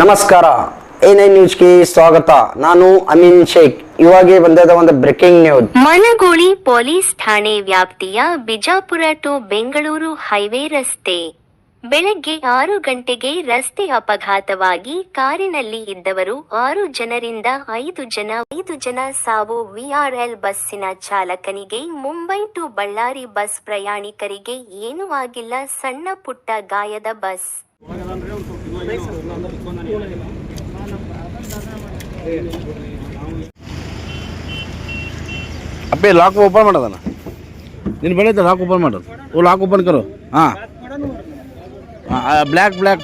ನಮಸ್ಕಾರ. A nine ನ್ಯೂಸ್ಗೆ ಸ್ವಾಗತ. ನಾನು ಅಮೀನ್ ಶೇಖ್. ಇವಾಗೆ ಬಂದದ ಒಂದು ಬ್ರೇಕಿಂಗ್ ನ್ಯೂಸ್. ಮಳಗೋಳಿ ಪೊಲೀಸ್ ಠಾಣೆ ವ್ಯಾಪ್ತಿಯ ಬಿಜಾಪುರ ಟು ಬೆಂಗಳೂರು ಹೈವೇ ರಸ್ತೆ. ಬೆಳಗ್ಗೆ ಆರು ಗಂಟೆಗೆ ರಸ್ತೆ ಅಪಘಾತವಾಗಿ ಕಾರಿನಲ್ಲಿ ಇದ್ದವರು ಆರು ಜನರಿಂದ ಐದು ಜನ ಐದು ಜನ ಸಾವು. ವಿಆರ್ಎಲ್ ಬಸ್ಸಿನ ಚಾಲಕನಿಗೆ ಮುಂಬೈ ಟು ಬಳ್ಳಾರಿ ಬಸ್ ಪ್ರಯಾಣಿಕರಿಗೆ ಏನೂ ಆಗಿಲ್ಲ. ಸಣ್ಣ ಪುಟ್ಟ ಗಾಯದ ಬಸ್. ಅಪ್ಪೆ ಲಾಕ್ ಓಪನ್ ಮಾಡೋದಲ್ಲ ನೀನು ಬೆಳೀತ ಲಾಕ್ ಓಪನ್ ಮಾಡೋದು ಓ ಲಾಕ್ ಓಪನ್ ಕರೋ ಹಾಂ ಬ್ಲ್ಯಾಕ್ ಬ್ಲ್ಯಾಕ್